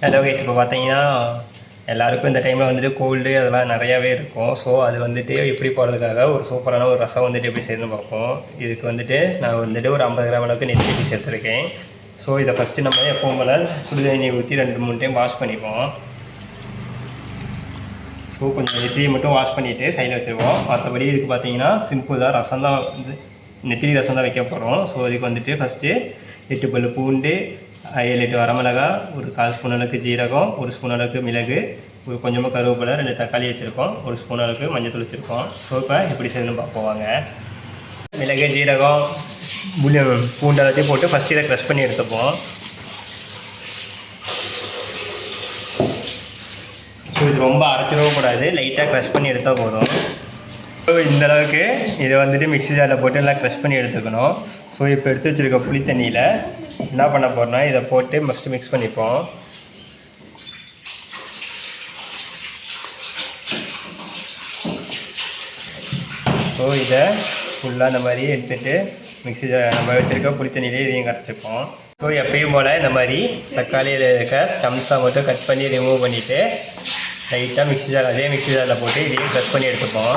Hello guys இப்போ பார்த்தீங்கன்னா எல்லாருக்கும் இந்த டைமில் வந்துட்டு கோல்டு அதெல்லாம் நிறையாவே இருக்கும். ஸோ அது வந்துட்டு எப்படி போகிறதுக்காக ஒரு சூப்பரான ஒரு ரசம் வந்துட்டு எப்படி செய்யணும்னு பார்ப்போம். இதுக்கு வந்துட்டு நான் வந்துட்டு ஒரு ஐம்பது கிராம் அளவுக்கு நெத்தி பீஸ் சேர்த்துருக்கேன். ஸோ இதை ஃபஸ்ட்டு நம்ம எப்பவும் போல் சுடு ஊற்றி ரெண்டு மூணு டைம் வாஷ் பண்ணிப்போம். ஸோ கொஞ்சம் நெத்திலி மட்டும் வாஷ் பண்ணிவிட்டு சைடில் வச்சுருவோம். மற்றபடி இதுக்கு பார்த்தீங்கன்னா சிம்பிள் தான் ரசம் தான் வந்து நெத்திலி ரசம் தான் வைக்க போகிறோம் ஸோ இதுக்கு வந்துட்டு ஃபஸ்ட்டு எட்டு பல்லு பூண்டு ஏழு எட்டு வரமிளகா ஒரு கால் ஸ்பூன் அளவுக்கு ஜீரகம் ஒரு ஸ்பூன் அளவுக்கு மிளகு ஒரு கொஞ்சமாக கருவேப்பிலை ரெண்டு தக்காளி வச்சுருக்கோம் ஒரு ஸ்பூன் அளவுக்கு மஞ்சள் வச்சுருக்கோம். ஸோ இப்போ எப்படி செய்யணும்னு பார்ப்போம் வாங்க. மிளகு ஜீரகம் புளி பூண்டு எல்லாத்தையும் போட்டு ஃபஸ்ட்டு இதை க்ரஷ் பண்ணி எடுத்துப்போம். ஸோ இது ரொம்ப அரைச்சிடவும் கூடாது. லைட்டாக க்ரஷ் பண்ணி எடுத்தால் போதும். ஸோ இந்தளவுக்கு இதை வந்துட்டு மிக்ஸி ஜாரில் போட்டு நல்லா க்ரஷ் பண்ணி எடுத்துக்கணும். ஸோ இப்போ எடுத்து வச்சுருக்க புளி தண்ணியில் என்ன பண்ண போகிறோம்னா இதை போட்டு ஃபஸ்ட்டு மிக்ஸ் பண்ணிப்போம். ஸோ இதை ஃபுல்லாக இந்த மாதிரி எடுத்துகிட்டு மிக்ஸி நம்ம வச்சுருக்க புளி தண்ணியிலே இதையும் கரைச்சிப்போம். ஸோ எப்பயும் போல் இந்த மாதிரி தக்காளியில் இருக்க ஸ்டம்ஸாக மட்டும் கட் பண்ணி ரிமூவ் பண்ணிவிட்டு லைட்டாக மிக்ஸி ஜார் அதே மிக்ஸி ஜாரில் போட்டு இதையும் கட் பண்ணி எடுத்துப்போம்.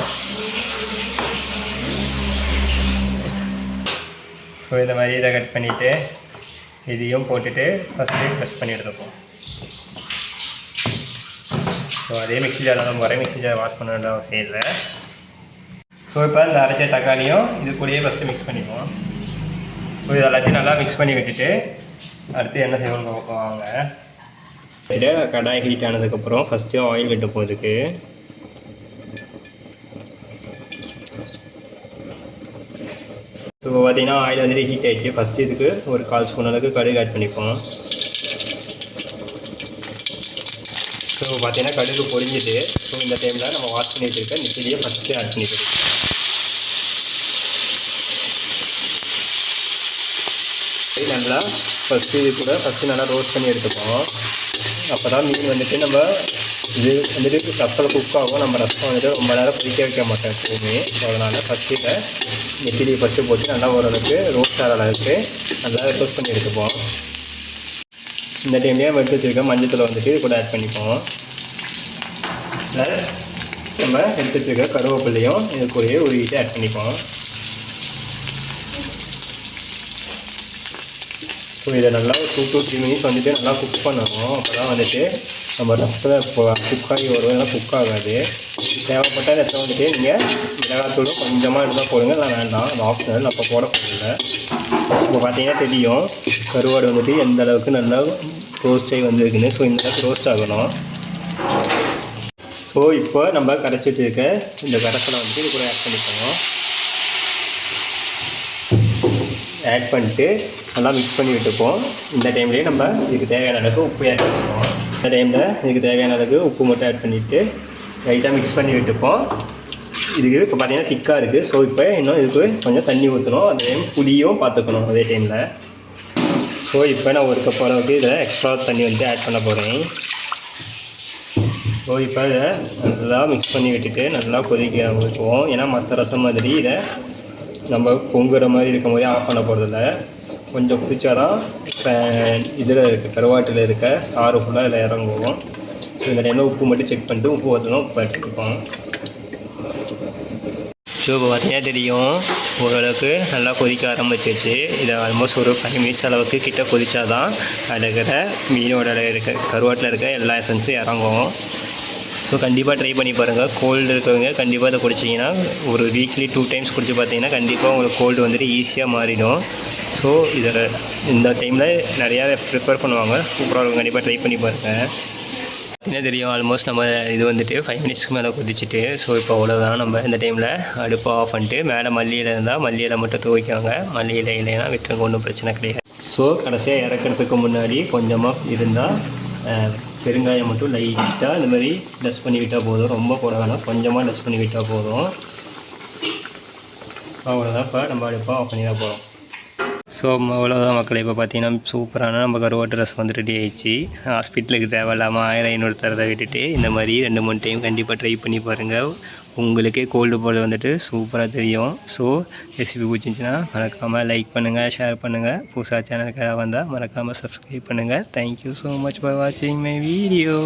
ஸோ இந்த மாதிரி இதை கட் பண்ணிவிட்டு இதையும் போட்டுட்டு ஃபஸ்ட்டு கட் பண்ணி ஸோ அதே மிக்சி ஜாரில் தான் ஒரே மிக்சி ஜார் வாஷ் பண்ண வேண்டிய அவசியம் இல்லை. ஸோ இப்போ இந்த அரைச்ச தக்காளியும் இது கூடயே ஃபஸ்ட்டு மிக்ஸ் பண்ணிப்போம் ஸோ இது எல்லாத்தையும் நல்லா மிக்ஸ் பண்ணி விட்டுட்டு அடுத்து என்ன செய்யணும்னு பார்ப்போம் வாங்க. கடாய் ஹீட் ஆனதுக்கப்புறம் ஃபஸ்ட்டு ஆயில் விட்டு போகிறதுக்கு ஸோ பார்த்தீங்கன்னா ஆயில் வந்துட்டு ஹீட் ஆகிடுச்சு ஃபஸ்ட்டு இதுக்கு ஒரு கால் ஸ்பூன் அளவுக்கு கடுகு ஆட் பண்ணிப்போம். ஸோ பார்த்தீங்கன்னா கடுகு பொரிஞ்சுது. ஸோ இந்த டைமில் நம்ம வாஷ் பண்ணி வச்சுருக்க நெத்திலியை ஃபஸ்ட்டு ஆட் பண்ணிக்கிறோம் நல்லா ஃபஸ்ட்டு இது கூட ஃபஸ்ட்டு நல்லா ரோஸ்ட் பண்ணி எடுத்துப்போம். அப்போ தான் மீன் வந்துட்டு நம்ம இது வந்துட்டு கப்பல் குக் ஆகும். நம்ம ரசம் வந்துட்டு ரொம்ப நேரம் கொதிக்க வைக்க மாட்டோம் எப்பவுமே. ஸோ அதனால் ஃபஸ்ட்டு இதை நெத்திலியை ஃபஸ்ட்டு போட்டு நல்லா ஓரளவுக்கு ரோஸ்ட் ஆகிற அளவுக்கு நல்லா ரோஸ்ட் பண்ணி எடுத்துப்போம். இந்த டைம்லேயே வெட்டு எடுத்து வச்சுருக்க மஞ்சத்தில் வந்துட்டு இது கூட ஆட் பண்ணிப்போம். ப்ளஸ் நம்ம எடுத்து வச்சுருக்க கருவேப்பிலையும் இது கூடயே உருவிட்டு ஆட் பண்ணிப்போம். ஸோ இதை நல்லா டூ டூ த்ரீ மினிட்ஸ் வந்துட்டு நல்லா குக் பண்ணணும். அப்போ தான் வந்துட்டு நம்ம ரசத்தில் இப்போ குக் ஆகி வரும் இதெல்லாம் குக் ஆகாது. தேவைப்பட்ட ரசம் வந்துட்டு நீங்கள் மிளகாத்தூளும் கொஞ்சமாக இருந்தால் போடுங்க. நான் வேண்டாம். அது ஆப்ஷனல் அப்போ போட போகல இப்போ பார்த்தீங்கன்னா தெரியும். கருவாடு வந்துட்டு எந்த அளவுக்கு நல்லா ரோஸ்ட் ஆகி வந்திருக்குன்னு. ஸோ இந்த அளவுக்கு ரோஸ்ட் ஆகணும். ஸோ இப்போ நம்ம கரைச்சி வச்சுருக்க இந்த கரைசலை வந்துட்டு இது கூட ஆட் பண்ணிக்கோங்க ஆட் பண்ணிட்டு நல்லா மிக்ஸ் பண்ணி விட்டுப்போம் இந்த டைம்லேயே நம்ம இதுக்கு தேவையான அளவுக்கு உப்பு ஆட் பண்ணிப்போம். இந்த டைமில் இதுக்கு தேவையான அளவுக்கு உப்பு மட்டும் ஆட் பண்ணிவிட்டு லைட்டாக மிக்ஸ் பண்ணி விட்டுப்போம் இதுக்கு இப்போ பார்த்தீங்கன்னா திக்காக இருக்குது ஸோ இப்போ இன்னும் இதுக்கு கொஞ்சம் தண்ணி ஊற்றணும் அதே டைம் புளியும் பார்த்துக்கணும் அதே டைமில் ஸோ இப்போ நான் ஒரு கப் அளவுக்கு இதில் எக்ஸ்ட்ரா தண்ணி வந்து ஆட் பண்ண போகிறேன் ஸோ இப்போ இதை நல்லா மிக்ஸ் பண்ணி விட்டுட்டு நல்லா கொதிக்க வைக்குவோம் ஏன்னா மற்ற ரசம் மாதிரி இதை நம்ம பொங்குற மாதிரி இருக்கும் போதே ஆஃப் பண்ண போகிறதில்ல கொஞ்சம் குதிச்சாதான் இதில் இருக்க கருவாட்டில் இருக்க சாறு ஃபுல்லாக இதில் இறங்குவோம். ஸோ இந்த டைமில் உப்பு மட்டும் செக் பண்ணிட்டு உப்பு ஊற்றணும் உப்பு எடுத்துருப்போம் ஸோ இப்போ பார்த்தீங்கன்னா தெரியும் ஓரளவுக்கு நல்லா கொதிக்க ஆரம்பிச்சிச்சு இதை ஆல்மோஸ்ட் ஒரு ஃபைவ் மினிட்ஸ் அளவுக்கு கிட்ட கொதிச்சா தான் அதில் இருக்கிற மீனோட இருக்க கருவாட்டில் இருக்க எல்லா எசன்ஸும் இறங்கும். ஸோ கண்டிப்பாக ட்ரை பண்ணி பாருங்கள் கோல்டு இருக்கவங்க கண்டிப்பாக இதை குடிச்சிங்கன்னா ஒரு வீக்லி டூ டைம்ஸ் குடிச்சு பார்த்தீங்கன்னா கண்டிப்பாக உங்களுக்கு கோல்டு வந்துட்டு ஈஸியாக மாறிடும். ஸோ இதில் இந்த டைமில் நிறையா ப்ரிப்பேர் பண்ணுவாங்க. சூப்பராக இருக்கும். கண்டிப்பாக ட்ரை பண்ணி பாருங்கள் பார்த்தீங்கன்னா தெரியும்? ஆல்மோஸ்ட் நம்ம இது வந்துட்டு ஃபைவ் மினிட்ஸ்க்கு மேலே குதிச்சுட்டு ஸோ இப்போ அவ்வளோதான் நம்ம இந்த டைமில் அடுப்பை ஆஃப் பண்ணிட்டு மேலே மல்லியில் இருந்தால் மல்லியில் மட்டும் துவைக்காங்க. மல்லியில் இல்லைன்னா விட்டுருங்க. ஒன்றும் பிரச்சனை கிடையாது. ஸோ கடைசியாக இறக்கிறதுக்கு முன்னாடி கொஞ்சமாக இருந்தால் பெருங்காயம் மட்டும் லைட்டாக இந்த மாதிரி டஸ்ட் பண்ணி விட்டால் போதும். ரொம்ப போட வேணாம். கொஞ்சமாக டஸ்ட் பண்ணி விட்டால் போதும். அவ்வளோதான் இப்போ நம்ம அடுப்பாக ஆஃப் பண்ணி போகிறோம் ஸோ அவ்வளோதான் மக்கள் இப்போ பார்த்தீங்கன்னா சூப்பரான நம்ம கருவாட்டு ரசம் வந்து ரெடி ஆயிடுச்சு. ஹாஸ்பிட்டலுக்கு தேவையில்லாமல் ஆயிரம் ஐநூறு தரதை விட்டுட்டு இந்த மாதிரி ரெண்டு மூணு டைம் கண்டிப்பாக ட்ரை பண்ணி பாருங்கள் உங்களுக்கே கோல்டு போகிறது வந்துட்டு சூப்பராக தெரியும். ஸோ ரெசிபி பிடிச்சிருந்துச்சின்னா மறக்காமல் லைக் பண்ணுங்கள் ஷேர் பண்ணுங்கள் புதுசாக சேனலுக்காக வந்தால் மறக்காமல் சப்ஸ்கிரைப் பண்ணுங்கள் thank you so much for வாட்சிங் மை வீடியோ